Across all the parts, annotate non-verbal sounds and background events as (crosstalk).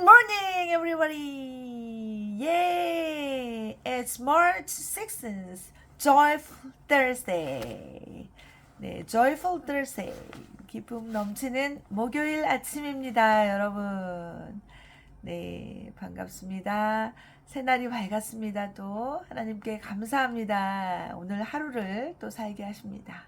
morning, everybody! Yay! It's March 6th, Joyful Thursday. 네, Joyful Thursday. 기쁨 넘치는 목요일 아침입니다, 여러분. 네, 반갑습니다. 새날이 밝았습니다. 또 하나님께 감사합니다. 오늘 하루를 또 살게 하십니다.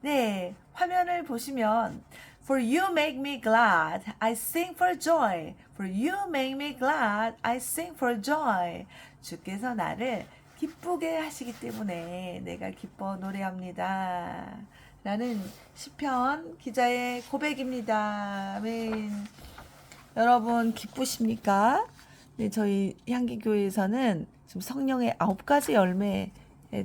네, 화면을 보시면 For you make me glad, I sing for joy. For you make me glad, I sing for joy. 주께서 나를 기쁘게 하시기 때문에 내가 기뻐 노래합니다. 라는 시편 기자의 고백입니다. 아멘. 여러분 기쁘십니까? 네, 저희 향기교회에서는 지금 성령의 아홉 가지 열매에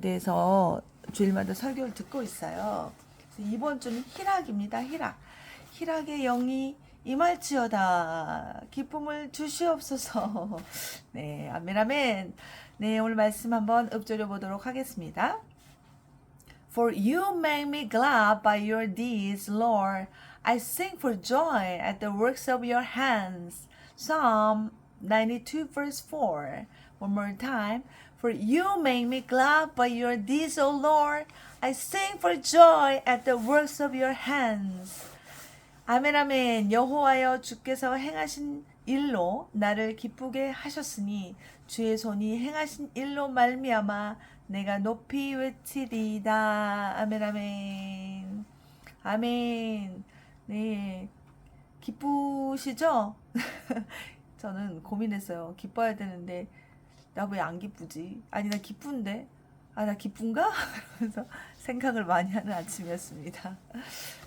대해서 주일마다 설교를 듣고 있어요. 그래서 이번 주는 희락입니다. 희락. 희락의 영이 임할지어다. 기쁨을 주시옵소서. 네, 아멘, 아멘. 네, 오늘 말씀 한번 읊조려 보도록 하겠습니다. For you make me glad by your deeds, Lord. I sing for joy at the works of your hands. Psalm 92, verse 4. One more time. For you make me glad by your deeds, O Lord. I sing for joy at the works of your hands. 아멘 아멘 여호와여 주께서 행하신 일로 나를 기쁘게 하셨으니 주의 손이 행하신 일로 말미암아 내가 높이 외치리이다. 아멘 아멘. 아멘. 네. 기쁘시죠? (laughs) 저는 고민했어요. 기뻐야 되는데 나 왜 안 기쁘지? 아니 나 기쁜데 아 나 기쁜가? (laughs) 그래서 생각을 많이 하는 아침이었습니다.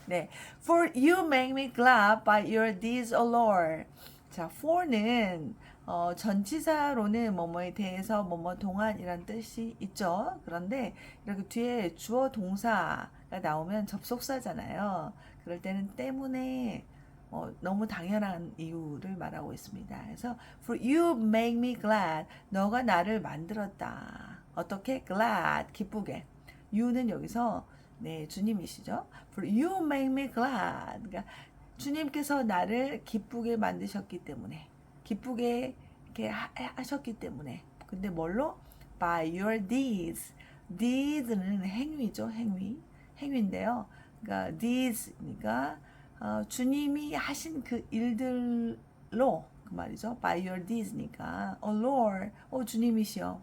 네, for you make me glad by your deeds, O Lord. 자, for는 어, 전치사로는 뭐뭐에 대해서 뭐뭐 동안이란 뜻이 있죠. 그런데 이렇게 뒤에 주어 동사가 나오면 접속사잖아요. 그럴 때는 때문에 어, 너무 당연한 이유를 말하고 있습니다. 그래서 for you make me glad. 너가 나를 만들었다. 어떻게? glad. 기쁘게. you는 여기서 네, 주님이시죠. You make me glad. 그러니까 주님께서 나를 기쁘게 만드셨기 때문에 기쁘게 이렇게 하, 하셨기 때문에 근데 뭘로? By your deeds. deeds는 행위죠, 행위. 행위인데요. 그러니까 deeds니까 어, 주님이 하신 그 일들로 그 말이죠. By your deeds니까 Oh Lord, 어 주님이시여.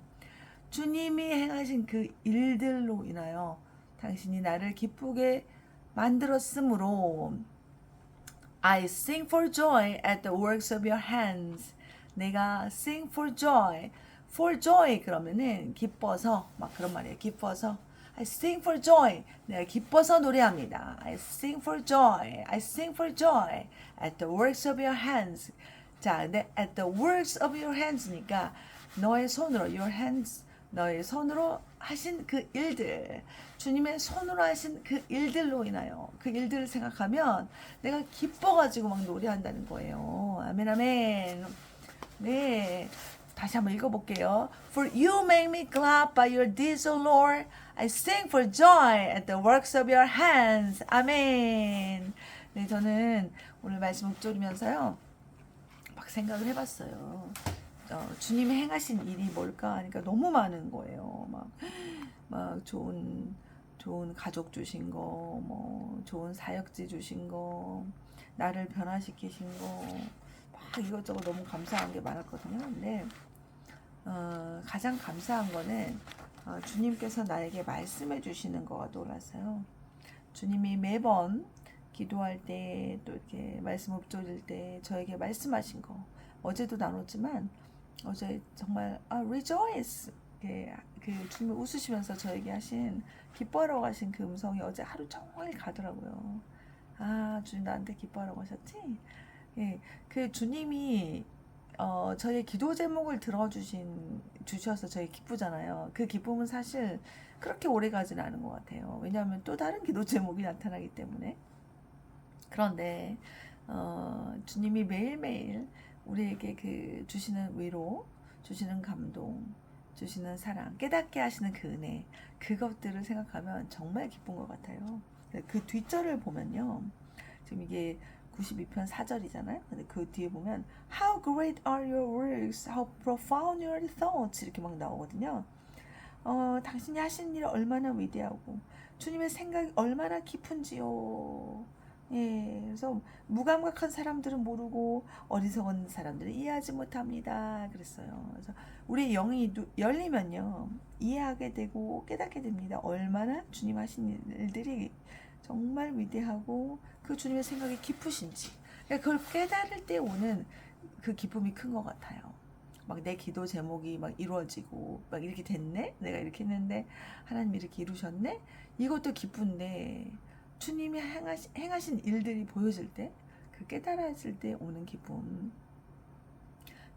주님이 행하신 그 일들로 인하여 당신이 나를 기쁘게 만들었으므로 I sing for joy at the works of your hands. 내가 sing for joy. for joy 그러면은 기뻐서 막 그런 말이에요. 기뻐서 I sing for joy. 내가 기뻐서 노래합니다. I sing for joy. I sing for joy at the works of your hands. 자, 근데 at the works of your hands니까 너의 손으로 your hands 너의 손으로 하신 그 일들, 주님의 손으로 하신 그 일들로 인하여 그 일들을 생각하면 내가 기뻐가지고 막 노래한다는 거예요. 아멘, 아멘. 네. 다시 한번 읽어볼게요. For you make me glad by your deeds, O Lord. I sing for joy at the works of your hands. 아멘. 네, 저는 오늘 말씀 읊조리면서요. 막 생각을 해봤어요. 어, 주님이 행하신 일이 뭘까 하니까 너무 많은 거예요. 막, 막 좋은 좋은 가족 주신 거, 뭐 좋은 사역지 주신 거, 나를 변화시키신 거, 막 이것저것 너무 감사한 게 많았거든요. 근데 어, 가장 감사한 거는 어, 주님께서 나에게 말씀해 주시는 거가 놀랐어요. 주님이 매번 기도할 때 또 이렇게 말씀 읊조릴 때 저에게 말씀하신 거 어제도 나눴지만 어제 정말 아 rejoice 그, 그 주님 웃으시면서 저에게 하신 기뻐하라고 하신 그 음성이 어제 하루 종일 가더라고요. 아 주님 나한테 기뻐하라고 하셨지? 예, 그 주님이 어, 저의 기도 제목을 들어주신 주셔서 저희 기쁘잖아요. 그 기쁨은 사실 그렇게 오래 가지는 않은 것 같아요. 왜냐하면 또 다른 기도 제목이 나타나기 때문에. 그런데 어, 주님이 매일매일 우리에게 그 주시는 위로, 주시는 감동, 주시는 사랑, 깨닫게 하시는 그 은혜, 그것들을 생각하면 정말 기쁜 것 같아요. 그 뒷절을 보면요. 지금 이게 92편 4절이잖아요. 근데 그 뒤에 보면 How great are your works, how profound your thoughts 이렇게 막 나오거든요. 어, 당신이 하신 일이 얼마나 위대하고 주님의 생각이 얼마나 깊은지요. 예, 그래서 무감각한 사람들은 모르고 어리석은 사람들은 이해하지 못합니다. 그랬어요. 그래서 우리 영이 누- 열리면요 이해하게 되고 깨닫게 됩니다. 얼마나 주님 하신 일들이 정말 위대하고 그 주님의 생각이 깊으신지 그러니까 그걸 깨달을 때 오는 그 기쁨이 큰 것 같아요. 막 내 기도 제목이 막 이루어지고 막 이렇게 됐네 내가 이렇게 했는데 하나님 이렇게 이루셨네 이것도 기쁜데 주님이 행하신, 행하신 일들이 보여질 때 그 깨달아질 때 오는 기쁨.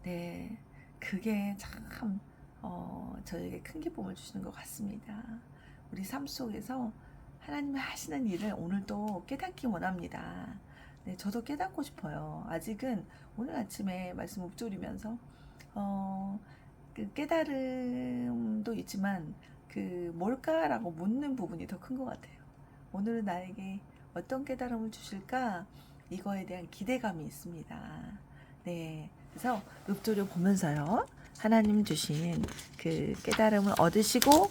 네 그게 참 어, 저에게 큰 기쁨을 주시는 것 같습니다. 우리 삶 속에서 하나님이 하시는 일을 오늘도 깨닫기 원합니다. 네 저도 깨닫고 싶어요. 아직은 오늘 아침에 말씀 읊조리면서 어, 그 깨달음도 있지만 그 뭘까라고 묻는 부분이 더 큰 것 같아요. 오늘은 나에게 어떤 깨달음을 주실까 이거에 대한 기대감이 있습니다. 네, 그래서 읊조려 보면서요 하나님 주신 그 깨달음을 얻으시고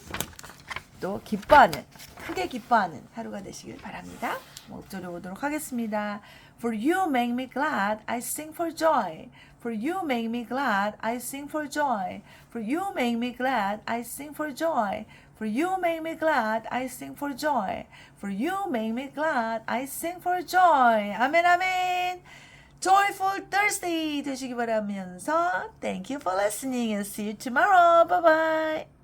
또 기뻐하는 크게 기뻐하는 하루가 되시길 바랍니다. 뭐 읊조려 보도록 하겠습니다. For you make me glad, I sing for joy. For you make me glad, I sing for joy. For you make me glad, I sing for joy. For you make me glad, I sing for joy. For you make me glad, I sing for joy. 아멘, 아멘. Joyful Thursday 되시기 바라면서 Thank you for listening and see you tomorrow. Bye bye.